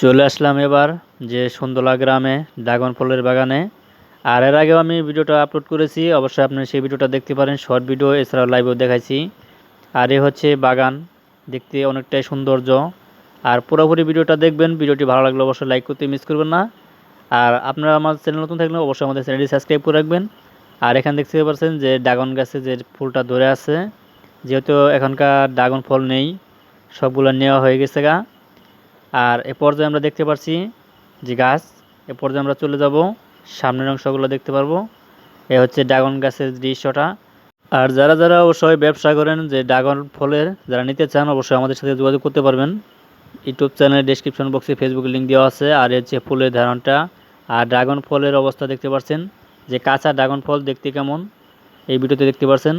চলে আসলাম এবার যে সুন্দলা গ্রামে ড্রাগন ফলের বাগানে। আর এর আগেও আমি ভিডিওটা আপলোড করেছি, অবশ্যই আপনি সেই ভিডিওটা দেখতে পারেন শর্ট ভিডিও এছাড়াও লাইভও দেখাইছি। আর এ হচ্ছে বাগান, দেখতে অনেকটাই সৌন্দর্য। আর পুরোপুরি ভিডিওটা দেখবেন, ভিডিওটি ভালো লাগলে অবশ্যই লাইক করতে মিস করবেন না। আর আপনারা আমার চ্যানেল নতুন থাকলে অবশ্যই আমাদের চ্যানেলটি সাবস্ক্রাইব করে রাখবেন। আর এখানে দেখতে পাচ্ছেন যে ড্রাগন গাছে যে ফুলটা ধরে আছে, যেহেতু এখনকার ড্রাগন ফল নেই, সবগুলো নেওয়া হয়ে গেছে গা। আর এ পর্যায়ে আমরা দেখতে পাচ্ছি যে গাছ, এ পর্যায়ে আমরা চলে যাব। সামনের অংশগুলো দেখতে পারব। এ হচ্ছে ড্রাগন গাছের দৃশ্যটা। আর যারা যারা অবশ্যই ব্যবসা করেন যে ড্রাগন ফলের, যারা নিতে চান অবশ্যই আমাদের সাথে যোগাযোগ করতে পারবেন। ইউটিউব চ্যানেলের ডিসক্রিপশন বক্সে ফেসবুক লিঙ্ক দেওয়া আছে। আর যে ফুলের ধারণটা। আর ড্রাগন ফলের অবস্থা দেখতে পাচ্ছেন যে কাঁচা ড্রাগন ফল দেখতে কেমন, এই ভিডিওতে দেখতে পাচ্ছেন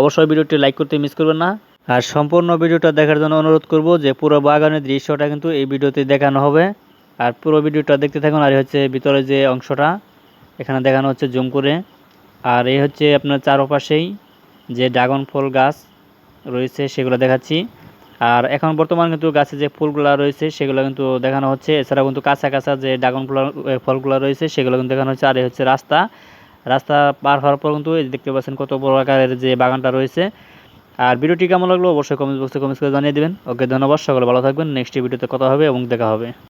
অবশ্যই ভিডিওটি লাইক করতে মিস করবেন না। আর সম্পূর্ণ ভিডিওটা দেখার জন্য অনুরোধ করব যে পুরো বাগানের দৃশ্যটা কিন্তু এই ভিডিওতে দেখানো হবে। আর পুরো ভিডিওটা দেখতে থাকুন, আর হচ্ছে ভিতরে যে অংশটা, এখানে দেখানো হচ্ছে জুম করে। আর এই হচ্ছে আপনার চারপাশেই যে ড্রাগন ফল গাছ রয়েছে, সেগুলো দেখাচ্ছি। আর এখন বর্তমান কিন্তু গাছে যে ফুলগুলো রয়েছে, সেগুলো কিন্তু দেখানো হচ্ছে। এছাড়াও কিন্তু কাঁচা কাঁচা যে ড্রাগন ফল ফলগুলো রয়েছে, সেগুলো কিন্তু দেখানো হচ্ছে। আর হচ্ছে রাস্তা। রাস্তা পার হওয়ার পর কিন্তু দেখতে পাচ্ছেন কত বড় আকারের যে বাগানটা রয়েছে। আর ভিডিওটি কেমন লাগল অবশ্যই কমেন্ট বক্সে কমেন্টস করে জানিয়ে দেবেন। ওকে, ধন্যবাদ। সকলে ভালো থাকবেন। নেক্সট ভিডিওতে কথা হবে এবং দেখা হবে।